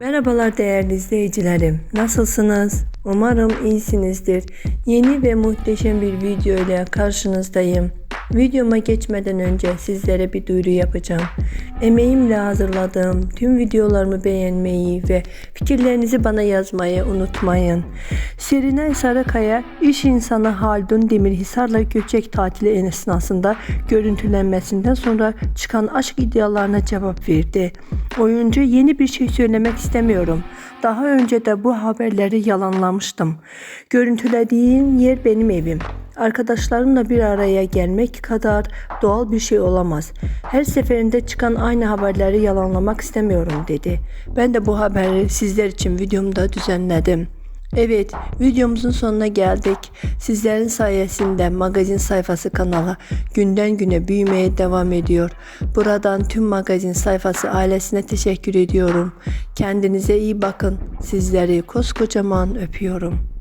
Merhabalar değerli izleyicilerim. Nasılsınız? Umarım iyisinizdir. Yeni ve muhteşem bir video ile karşınızdayım. Videoma geçmeden önce sizlere bir duyuru yapacağım. Emeğimle hazırladığım tüm videolarımı beğenmeyi ve fikirlerinizi bana yazmayı unutmayın. Serenay Sarıkaya iş insanı Haldun Demirhisar'la göçek tatili esnasında görüntülenmesinden sonra çıkan aşk iddialarına cevap verdi. Oyuncu yeni bir şey söylemek istemiyorum. Daha önce de bu haberleri yalanlamıştım. Görüntülediğim yer benim evim. Arkadaşlarımla bir araya gelmek kadar doğal bir şey olamaz. Her seferinde çıkan aynı haberleri yalanlamak istemiyorum dedi. Ben de bu haberi sizler için videomda düzenledim. Evet, videomuzun sonuna geldik. Sizlerin sayesinde magazin sayfası kanala günden güne büyümeye devam ediyor. Buradan tüm magazin sayfası ailesine teşekkür ediyorum. Kendinize iyi bakın. Sizleri koskocaman öpüyorum.